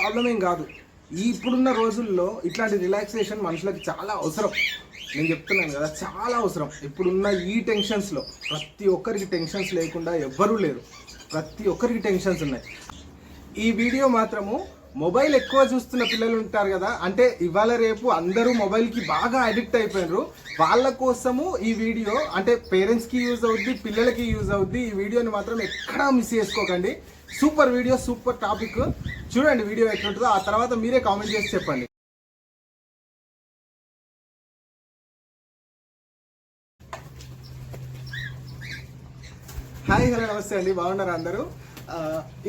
Problem ఏం కాదు. ఇప్పుడున్న రోజుల్లో ఇట్లాంటి రిలాక్సేషన్ మనుషులకు చాలా అవసరం. నేను చెప్తున్నాను కదా చాలా అవసరం. ఇప్పుడున్న ఈ టెన్షన్స్లో ప్రతి ఒక్కరికి టెన్షన్స్ లేకుండా ఎవ్వరూ లేరు. ప్రతి ఒక్కరికి టెన్షన్స్ ఉన్నాయి. ఈ వీడియో మాత్రము మొబైల్ ఎక్కువ చూస్తున్న పిల్లలు ఉంటారు కదా అంటే ఇవాళ రేపు అందరూ మొబైల్కి బాగా అడిక్ట్ అయిపోయినారు. వాళ్ళ కోసము ఈ వీడియో అంటే పేరెంట్స్కి యూజ్ అవుద్ది పిల్లలకి యూజ్ అవుద్ది. ఈ వీడియోని మాత్రం ఎక్కడా మిస్ చేసుకోకండి. Super video super topic. చూడండి వీడియో ఎట్లుంటుందో. ఆ తర్వాత మీరే కామెంట్ చేసి చెప్పండి. హాయ్ హలో నమస్తే అండి. బాగున్నారా అందరూ?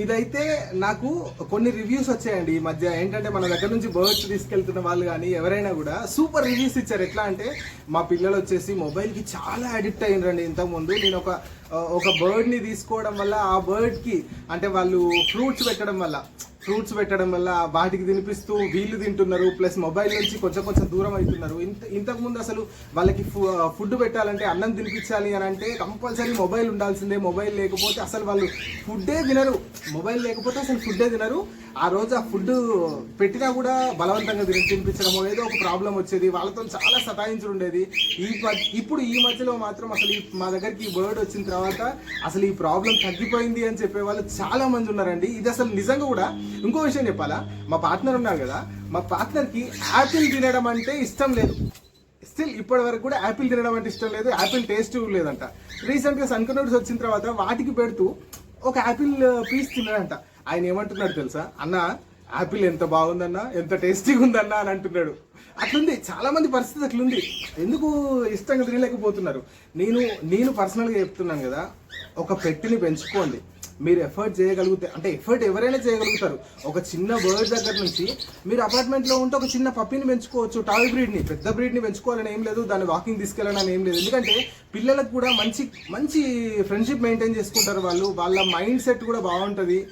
ఇదైతే నాకు కొన్ని రివ్యూస్ వచ్చాయండి ఈ మధ్య. ఏంటంటే మన దగ్గర నుంచి బర్డ్స్ తీసుకెళ్తున్న వాళ్ళు కానీ ఎవరైనా కూడా సూపర్ రివ్యూస్ ఇచ్చారు. ఎట్లా అంటే మా పిల్లలు వచ్చేసి మొబైల్కి చాలా అడిక్ట్ అయ్యిండ్రండి ఇంతకుముందు. నేను ఒక ఒక బర్డ్ని తీసుకోవడం వల్ల ఆ బర్డ్కి అంటే వాళ్ళు ఫ్రూట్స్ పెట్టడం వల్ల ఫ్రూట్స్ పెట్టడం వల్ల వాటికి తినిపిస్తూ వీళ్ళు తింటున్నారు ప్లస్ మొబైల్ నుంచి కొంచెం కొంచెం దూరం అవుతున్నారు. ఇంత ఇంతకుముందు అసలు వాళ్ళకి ఫుడ్ పెట్టాలంటే అన్నం తినిపించాలి అని అంటే కంపల్సరీ మొబైల్ ఉండాల్సిందే మొబైల్ లేకపోతే అసలు వాళ్ళు ఫుడ్డే తినరు. మొబైల్ లేకపోతే అసలు ఫుడ్డే తినరు. ఆ రోజు ఆ ఫుడ్ పెట్టినా కూడా బలవంతంగా తిని తినిపించడము ఏదో ఒక ప్రాబ్లం వచ్చేది. వాళ్ళతో చాలా సతాయించుడు ఉండేది. ఈ ఇప్పుడు ఈ మధ్యలో మాత్రం అసలు ఈ- మా దగ్గరికి ఈ బర్డ్ వచ్చిన తర్వాత అసలు ఈ ప్రాబ్లం తగ్గిపోయింది అని చెప్పే వాళ్ళు చాలా మంది ఉన్నారండి. ఇది అసలు నిజంగా కూడా ఇంకో విషయం చెప్పాలా? మా పార్ట్నర్ ఉన్నారు కదా మా పార్ట్నర్కి యాపిల్ తినడం అంటే ఇష్టం లేదు. స్టిల్ ఇప్పటి వరకు కూడా యాపిల్ తినడం అంటే ఇష్టం లేదు. యాపిల్ టేస్ట్ లేదంట. రీసెంట్గా సన్కనోడ్స్ వచ్చిన తర్వాత వాటికి పెడుతూ ఒక యాపిల్ పీస్ uh, తిన్నాడంట. ఆయన ఏమంటున్నాడు తెలుసా? అన్న యాపిల్ ఎంత బాగుందన్న ఎంత టేస్టీగా ఉందన్న అని అంటున్నాడు. అట్లుంది. చాలా మంది పరిస్థితి అట్లుంది. ఎందుకు ఇష్టంగా తినలేకపోతున్నారు? నేను నేను పర్సనల్గా చెప్తున్నాను కదా ఒక పెట్టిని పెంచుకోండి. మీరు ఎఫర్ట్ చేయగలిగితే అంటే ఎఫర్ట్ ఎవరైనా చేయగలుగుతారు. ఒక చిన్న బర్డ్ దగ్గర నుంచి మీరు అపార్ట్మెంట్లో ఉంటే ఒక చిన్న పప్పిని పెంచుకోవచ్చు టాయ్ బ్రీడ్ని పెద్ద బ్రీడ్ని పెంచుకోవాలని ఏం లేదు దాన్ని వాకింగ్ తీసుకెళ్ళాలని ఏం లేదు. ఎందుకంటే పిల్లలకు కూడా మంచి మంచి ఫ్రెండ్షిప్ మెయింటైన్ చేసుకుంటారు వాళ్ళు. వాళ్ళ మైండ్ సెట్ కూడా బాగుంటుంది.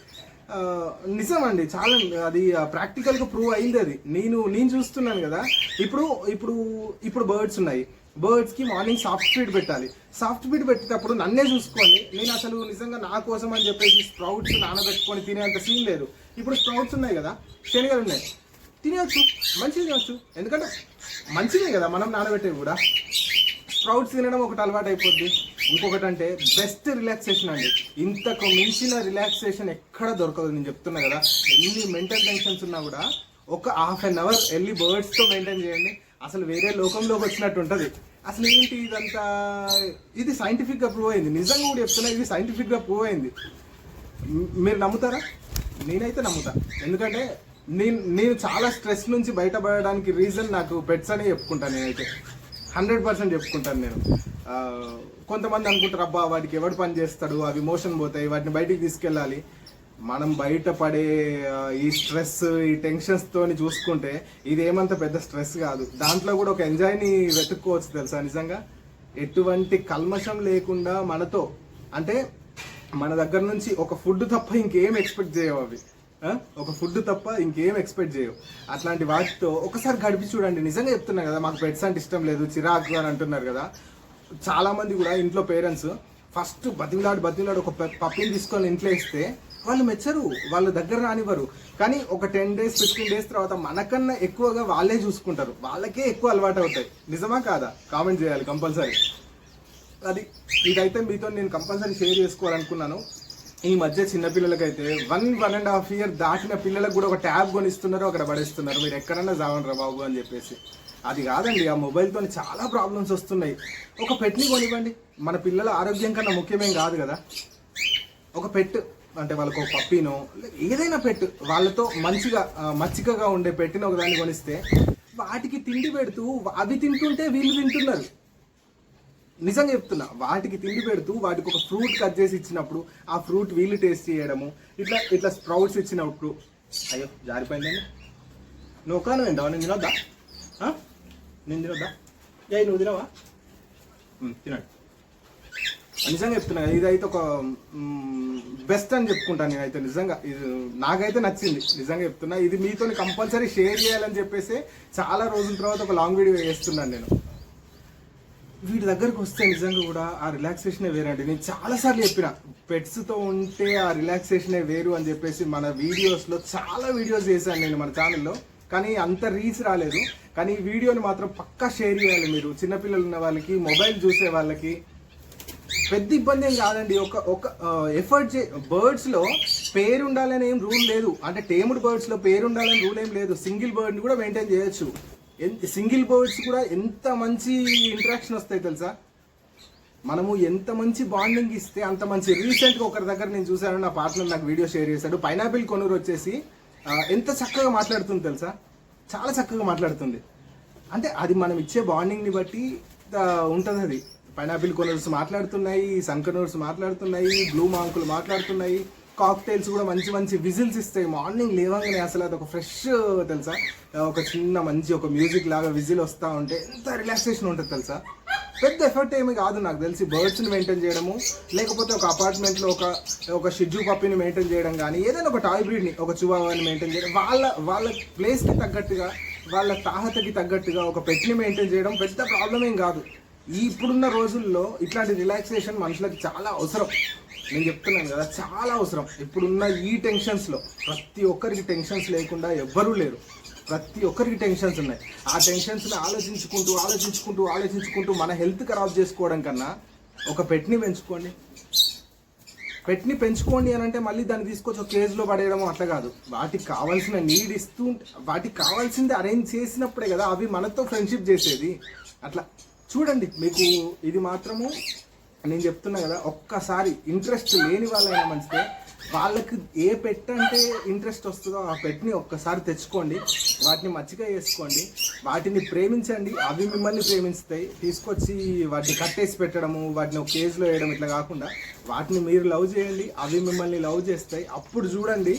నిజం అండి చాలా అది ప్రాక్టికల్గా ప్రూవ్ అయింది అది. నేను నేను చూస్తున్నాను కదా. ఇప్పుడు ఇప్పుడు ఇప్పుడు బర్డ్స్ ఉన్నాయి. బర్డ్స్కి మార్నింగ్ సాఫ్ట్ ఫీడ్ పెట్టాలి. సాఫ్ట్ ఫీడ్ పెట్టేటప్పుడు నన్నే చూసుకోండి. నేను అసలు నిజంగా నా కోసం అని చెప్పేసి స్ప్రౌట్స్ నానబెట్టుకొని తినేంత సీన్ లేదు. ఇప్పుడు స్ప్రౌట్స్ ఉన్నాయి కదా. శనగలు ఉన్నాయి. తినేయచ్చు మంచిగా తినవచ్చు ఎందుకంటే మంచిదే కదా మనం నానబెట్టేవి కూడా. స్ప్రౌట్స్ తినడం ఒకటి అలవాటు అయిపోద్ది ఇంకొకటి అంటే బెస్ట్ రిలాక్సేషన్ అండి. ఇంతకు మించిన రిలాక్సేషన్ ఎక్కడ దొరకదు. నేను చెప్తున్నా కదా ఎన్ని మెంటల్ టెన్షన్స్ ఉన్నా కూడా ఒక హాఫ్ అన్ అవర్ వెళ్ళి బర్డ్స్తో మెయింటైన్ చేయండి. అసలు వేరే లోకంలోకి వచ్చినట్టు ఉంటుంది. అసలు ఏంటి ఇదంతా? ఇది సైంటిఫిక్గా ప్రూవ్ అయింది. నిజంగా కూడా చెప్తున్నా ఇది సైంటిఫిక్గా ప్రూవ్ అయింది. మీరు నమ్ముతారా? నేనైతే నమ్ముతా. ఎందుకంటే నేను నేను చాలా స్ట్రెస్ నుంచి బయటపడడానికి రీజన్ నాకు పెట్స్ అనే చెప్పుకుంటాను నేనైతే. హండ్రెడ్ పర్సెంట్ చెప్పుకుంటాను నేను. కొంతమంది అనుకుంటారు అబ్బా వాటికి ఎవడు పని చేస్తాడు అవి మోషన్ పోతాయి వాటిని బయటికి తీసుకెళ్ళాలి. మనం బయటపడే ఈ స్ట్రెస్ ఈ టెన్షన్స్ తోని చూసుకుంటే ఇది ఏమంత పెద్ద స్ట్రెస్ కాదు. దాంట్లో కూడా ఒక ఎంజాయ్ని వెతుక్కోవచ్చు తెలుసా నిజంగా? ఎటువంటి కల్మషం లేకుండా మనతో అంటే మన దగ్గర నుంచి ఒక ఫుడ్ తప్ప ఇంకేం ఎక్స్పెక్ట్ చేయవు అవి. ఒక ఫుడ్ తప్ప ఇంకేం ఎక్స్పెక్ట్ చేయవు. అట్లాంటి వాటితో ఒకసారి గడిపి చూడండి. నిజంగా చెప్తున్నా కదా మాకు పెట్స్ అంటే ఇష్టం లేదు చిరాకు అని అంటున్నారు కదా. చాలామంది కూడా ఇంట్లో పేరెంట్స్ ఫస్ట్ బతిమిలాడు బతిమిలాడు ఒక పప్పిని తీసుకొని ఇంట్లో ఇస్తే వాళ్ళు మెచ్చరు వాళ్ళ దగ్గర రానివ్వరు. కానీ ఒక టెన్ డేస్ ఫిఫ్టీన్ డేస్ తర్వాత మనకన్నా ఎక్కువగా వాళ్ళే చూసుకుంటారు. వాళ్ళకే ఎక్కువ అలవాటు అవుతాయి. నిజమా కాదా? కామెంట్ చేయాలి కంపల్సరీ అది ఇదైతే మీతో నేను కంపల్సరీ షేర్ చేసుకోవాలనుకున్నాను. ఈ మధ్య చిన్నపిల్లలకైతే one one and half year దాటిన పిల్లలకు కూడా ఒక ట్యాబ్ కొనిస్తున్నారు అక్కడ పడేస్తున్నారు. మీరు ఎక్కడన్నా జావండి బాబు అని చెప్పేసి. అది కాదండి ఆ మొబైల్తో చాలా ప్రాబ్లమ్స్ వస్తున్నాయి. ఒక పెట్ని కొనివ్వండి. మన పిల్లల ఆరోగ్యం కన్నా ముఖ్యమేం కాదు కదా. ఒక పెట్ అంటే వాళ్ళకు ఒక పప్పీనో ఏదైనా పెట్ వాళ్ళతో మంచిగా మచ్చికగా ఉండే పెట్టిన ఒక దాన్ని కొనిస్తే వాటికి తిండి పెడుతూ అవి తింటుంటే వీళ్ళు తింటున్నారు. నిజంగా చెప్తున్నా వాటికి తిండి పెడుతూ వాటికి ఒక ఫ్రూట్ కట్ చేసి ఇచ్చినప్పుడు ఆ ఫ్రూట్ వీళ్ళు టేస్ట్ చేయడము ఇట్లా ఇట్లా స్ప్రౌట్స్ ఇచ్చినప్పుడు. అయ్యో జారిపోయిందండి నువ్వు ఒక్కను తింటావా? నేను తినొద్దా? నేను తినొద్దా? ఏ నువ్వు తినవా? తినండి. నిజంగా చెప్తున్నా ఇదైతే ఒక బెస్ట్ అని చెప్పుకుంటాను నేనైతే నిజంగా. ఇది నాకైతే నచ్చింది నిజంగా చెప్తున్నా. ఇది మీతో కంపల్సరీ షేర్ చేయాలని చెప్పేసి చాలా రోజుల తర్వాత ఒక లాంగ్ వీడియో వేస్తున్నాను నేను. వీటి దగ్గరకు వస్తే నిజంగా కూడా ఆ రిలాక్సేషనే వేరండి. నేను చాలాసార్లు చెప్పిన పెట్స్తో ఉంటే ఆ రిలాక్సేషనే వేరు అని చెప్పేసి మన వీడియోస్లో చాలా వీడియోస్ చేశాను నేను మన ఛానల్లో కానీ అంత రీచ్ రాలేదు. కానీ ఈ వీడియోని మాత్రం పక్కా షేర్ చేయాలి మీరు. చిన్నపిల్లలు ఉన్న వాళ్ళకి మొబైల్ చూసే వాళ్ళకి. పెద్ద ఇబ్బంది ఏం కాదండి. ఒక ఒక ఎఫర్ట్ చే బర్డ్స్లో పేరు ఉండాలని ఏం రూల్ లేదు. అంటే టేముడ్ బర్డ్స్లో పేరు ఉండాలని రూల్ ఏం లేదు. సింగిల్ బర్డ్ని కూడా మెయింటైన్ చేయొచ్చు. సింగిల్ బర్డ్స్ కూడా ఎంత మంచి ఇంటరాక్షన్ వస్తాయి తెలుసా? మనము ఎంత మంచి బాండింగ్ ఇస్తే అంత మంచి. రీసెంట్గా ఒకరి దగ్గర నేను చూశాను నా పార్ట్నర్ నాకు వీడియో షేర్ చేశాడు. పైనాపిల్ కొనురు వచ్చేసి ఎంత చక్కగా మాట్లాడుతుంది తెలుసా? చాలా చక్కగా మాట్లాడుతుంది. అంటే అది మనం ఇచ్చే బాండింగ్ని బట్టి ఉంటుంది అది. పైనాపిల్ కొనర్స్ మాట్లాడుతున్నాయి సన్కనర్స్ మాట్లాడుతున్నాయి బ్లూ మాంకులు మాట్లాడుతున్నాయి. కాక్టైల్స్ కూడా మంచి మంచి విజిల్స్ ఇస్తాయి. మార్నింగ్ లేవగానే అసలు అది ఒక ఫ్రెష్ తెలుసా? ఒక చిన్న మంచి ఒక మ్యూజిక్ లాగా విజిల్ వస్తూ ఉంటే ఎంత రిలాక్సేషన్ ఉంటుంది తెలుసా? పెద్ద ఎఫర్ట్ ఏమి కాదు నాకు తెలిసి. బర్డ్స్ని మెయింటైన్ చేయడము లేకపోతే ఒక అపార్ట్మెంట్లో ఒక ఒక షిడ్జూ పప్పిని మెయింటైన్ చేయడం కానీ ఏదైనా ఒక టాయ్ బ్రీడ్ని ఒక చువాని మెయింటైన్ చేయడం వాళ్ళ వాళ్ళ ప్లేస్కి తగ్గట్టుగా వాళ్ళ తాహతకి తగ్గట్టుగా ఒక పెట్ని మెయింటైన్ చేయడం పెద్ద ప్రాబ్లం ఏం కాదు. ఈ ఇప్పుడున్న రోజుల్లో ఇట్లాంటి రిలాక్సేషన్ మనుషులకు చాలా అవసరం. నేను చెప్తున్నాను కదా చాలా అవసరం. ఇప్పుడున్న ఈ టెన్షన్స్లో ప్రతి ఒక్కరికి టెన్షన్స్ లేకుండా ఎవ్వరూ లేరు. ప్రతి ఒక్కరికి టెన్షన్స్ ఉన్నాయి. ఆ టెన్షన్స్ని ఆలోచించుకుంటూ ఆలోచించుకుంటూ ఆలోచించుకుంటూ మన హెల్త్ ఖరాబ్ చేసుకోవడం కన్నా ఒక పెట్ని పెంచుకోండి. పెట్ని పెంచుకోండి అని అంటే మళ్ళీ దాన్ని తీసుకొచ్చి ఒక కేజ్లో పడేయడం అట్లా కాదు. వాటికి కావాల్సిన నీడ్ ఇస్తూ వాటికి కావాల్సింది అరేంజ్ చేసినప్పుడే కదా అవి మనతో ఫ్రెండ్షిప్ చేసేది. అట్లా చూడండి మీకు ఇది మాత్రము నేను చెప్తున్నా కదా ఒక్కసారి ఇంట్రెస్ట్ లేని వాళ్ళైనా మంచిదే. వాళ్ళకి ఏ పెట్ అంటే ఇంట్రెస్ట్ వస్తుందో ఆ పెట్ని ఒక్కసారి తెచ్చుకోండి వాటిని మచ్చిక చేసుకోండి వాటిని ప్రేమించండి అవి మిమ్మల్ని ప్రేమిస్తాయి. తీసుకొచ్చి వాటిని కట్టేసి పెట్టడము వాటిని ఒక కేజ్లో వేయడం ఇట్లా కాకుండా వాటిని మీరు లవ్ చేయండి అవి మిమ్మల్ని లవ్ చేస్తాయి. అప్పుడు చూడండి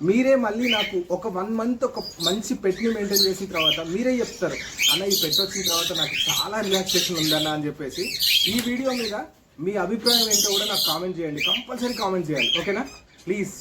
మీరే మళ్ళీ నాకు ఒక వన్ మంత్ ఒక మంచి పెట్ని మెయింటైన్ చేసిన తర్వాత మీరే చెప్తారు అన్న ఈ పెట్ వచ్చిన తర్వాత నాకు చాలా రిలాక్సేషన్ ఉందన్న అని చెప్పేసి. ఈ వీడియో మీద మీ అభిప్రాయం ఏంటో కూడా నాకు కామెంట్ చేయండి. కంపల్సరీ కామెంట్ చేయాలి. ఓకేనా ప్లీజ్